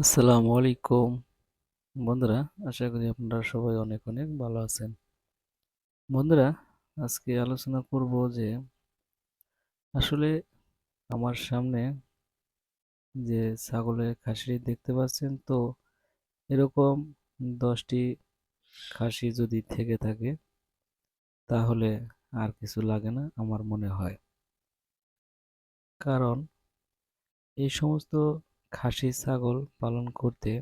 আসসালামু আলাইকুম। বন্ধুরা, আশা করি আপনারা সবাই অনেক অনেক ভালো আছেন। বন্ধুরা, আজকে আলোচনা করব যে, আসলে আমার সামনে যে ছাগলের খাসি দেখতে পাচ্ছেন, তো এরকম দশটি খাসি যদি থেকে থাকে, তাহলে আর কিছু লাগে না আমার মনে হয়। কারণ এই সমস্ত খাসি, ছাগল পালন করতে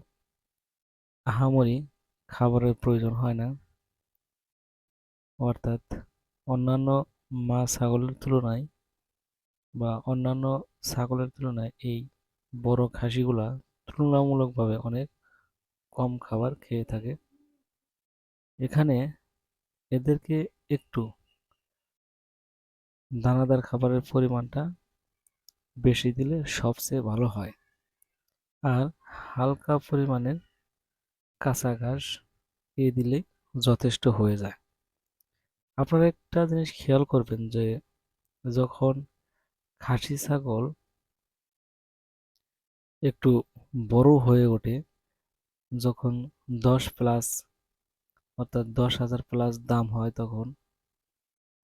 আহামরি খাবারের প্রয়োজন হয় না। অর্থাৎ অন্যান্য মা ছাগলের তুলনায় বা অন্যান্য ছাগলের তুলনায় এই বড় খাসিগুলা তুলনামূলকভাবে অনেক কম খাবার খেয়ে থাকে। এখানে এদেরকে একটু দানাদার খাবারের পরিমাণটা বেশি দিলে সবচেয়ে ভালো হয়। আর হালকা পরিমাণের কাঁচা ঘাস এ দিলে যথেষ্ট হয়ে যায়। আপনারা একটা জিনিস খেয়াল করবেন যে, যখন খাসি ছাগল একটু বড় হয়ে ওঠে, যখন দশ প্লাস অর্থাৎ দশ হাজার প্লাস দাম হয় তখন,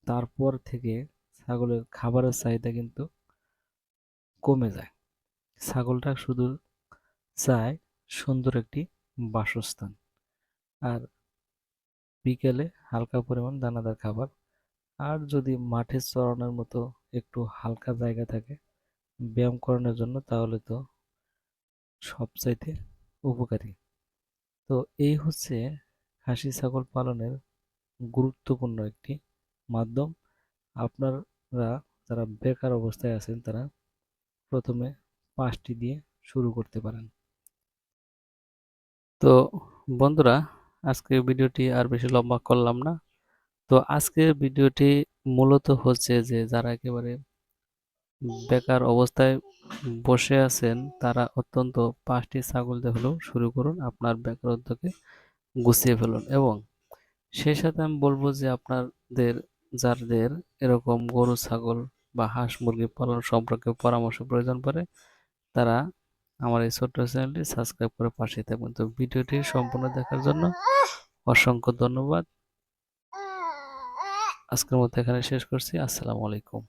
তারপর থেকে ছাগলের খাবারের চাহিদা কিন্তু কমে যায়। ছাগলটা শুধু চায় সুন্দর একটি বাসস্থান। আর বিকেলে হালকা পরিমাণ দানাদার খাবার। আর যদি মাঠে চড়ানোর মতো একটু হালকা জায়গা থাকে ব্যায়াম করানোর জন্য, তাহলে তো সবচাইতে উপকারী। তো এই হচ্ছে খাসি ছাগল পালনের গুরুত্বপূর্ণ একটি মাধ্যম। আপনারা যারা বেকার অবস্থায় আছেন, তারা প্রথমে পাঁচটি দিয়ে শুরু করতে পারেন। তো বন্ধুরা আজকের ভিডিওটি আর বেশি লম্বা করলাম না। তো আজকের ভিডিওটি মূলত হচ্ছে যে, যারা একেবারে বেকার অবস্থায় বসে আছেন, তারা অত্যন্ত পাঁচটি ছাগল দিয়ে হলেও শুরু করুন আপনার বেকারত্বকে গুছিয়ে ফেলুন। এবং সেই সাথে আমি বলব যে, আপনাদের, যাদের এরকম গরু, ছাগল বা হাঁস মুরগি পালন সম্পর্কে পরামর্শ প্রয়োজন পড়ে, তারা আমার এই ছোট্ট চ্যানেলটি সাবস্ক্রাইব করে পাশে থাকবেন। তো ভিডিওটি সম্পূর্ণ দেখার জন্য অসংখ্য ধন্যবাদ। আজকের মতো এখানে শেষ করছি। আসসালামু আলাইকুম।